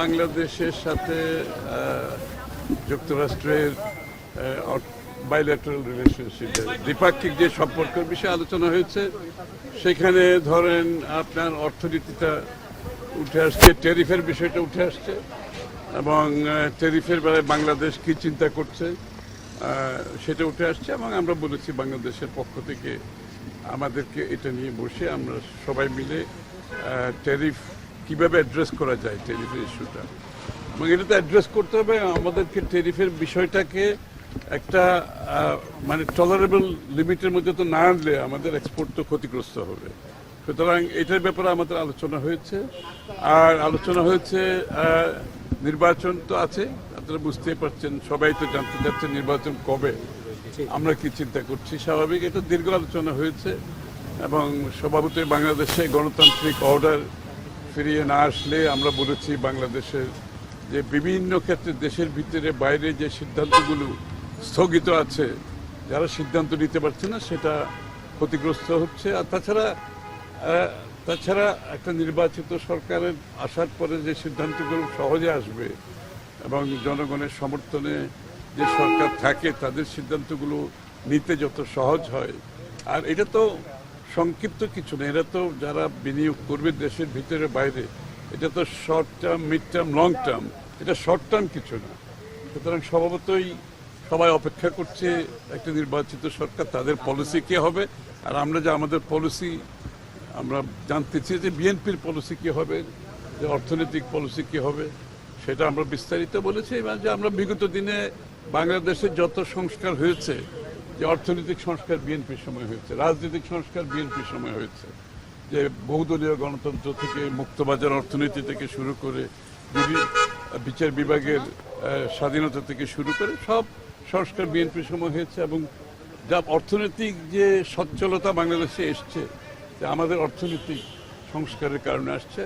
বাংলাদেশের সাথে যুক্তরাষ্ট্রের বাইলেটারাল রিলেশনশিপ দ্বিপাক্ষিক যে সম্পর্কের বিষয়ে আলোচনা হয়েছে, সেখানে ধরেন আপনার অর্থনীতিটা উঠে আসছে টেরিফের বিষয়টা উঠে আসছে এবং টেরিফের বেলায় বাংলাদেশ কি চিন্তা করছে সেটা উঠে আসছে এবং আমরা বলেছি বাংলাদেশের পক্ষ থেকে আমাদেরকে এটা নিয়ে বসে আমরা সবাই মিলে ট্যারিফ কীভাবে অ্যাড্রেস করা যায় ট্যারিফের ইস্যুটা এবং এটা তো অ্যাড্রেস করতে হবে, আমাদেরকে টেরিফের বিষয়টাকে একটা মানে টলারেবল লিমিটের মধ্যে তো না আনলে আমাদের এক্সপোর্ট তো ক্ষতিগ্রস্ত হবে। সুতরাং এটার ব্যাপারে আমাদের আলোচনা হয়েছে। আর আলোচনা হয়েছে নির্বাচন তো আছে, আপনারা বুঝতেই পারছেন, সবাই তো জানতে চাচ্ছেন নির্বাচন কবে। আমরা কি চিন্তা করছি? স্বাভাবিক, এটা দীর্ঘ আলোচনা হয়েছে এবং স্বভাবতই বাংলাদেশে গণতান্ত্রিক অর্ডার ফিরিয়ে না আসলে আমরা বলেছি বাংলাদেশের যে বিভিন্ন ক্ষেত্রে দেশের ভিতরে বাইরে যে সিদ্ধান্তগুলো স্থগিত আছে, যারা সিদ্ধান্ত নিতে পারছে না, সেটা ক্ষতিগ্রস্ত হচ্ছে। আর তাছাড়া তাছাড়া একটা নির্বাচিত সরকারের আসার পরে যে সিদ্ধান্তগুলো সহজে আসবে এবং জনগণের সমর্থনে যে সরকার থাকে, তাদের সিদ্ধান্তগুলো নিতে যত সহজ হয়। আর এটা তো সংক্ষিপ্ত কিছু না, এরা তো যারা বিনিয়োগ করবে দেশের ভিতরে বাইরে, এটা তো short term mid term long term এটা শর্ট টার্ম কিছু না। সুতরাং স্বভাবতই সবাই অপেক্ষা করছে একটা নির্বাচিত সরকার, তাদের পলিসি কে হবে? আর আমরা যে আমাদের পলিসি আমরা জানতে চাই যে বিএনপির পলিসি কি হবে, যে অর্থনৈতিক পলিসি কি হবে, সেটা আমরা বিস্তারিত বলেছি। এবং যে আমরা বিগত দিনে বাংলাদেশে যত সংস্কার হয়েছে যে অর্থনৈতিক সংস্কার বিএনপির সময় হয়েছে, রাজনৈতিক সংস্কার বিএনপির সময় হয়েছে, যে বহুদলীয় গণতন্ত্র থেকে মুক্তবাজার অর্থনীতি থেকে শুরু করে বিচার বিভাগের স্বাধীনতা থেকে শুরু করে সব সংস্কার বিএনপির সময় হয়েছে এবং যা অর্থনৈতিক যে সচ্ছলতা বাংলাদেশে এসছে আমাদের অর্থনৈতিক সংস্কারের কারণে আসছে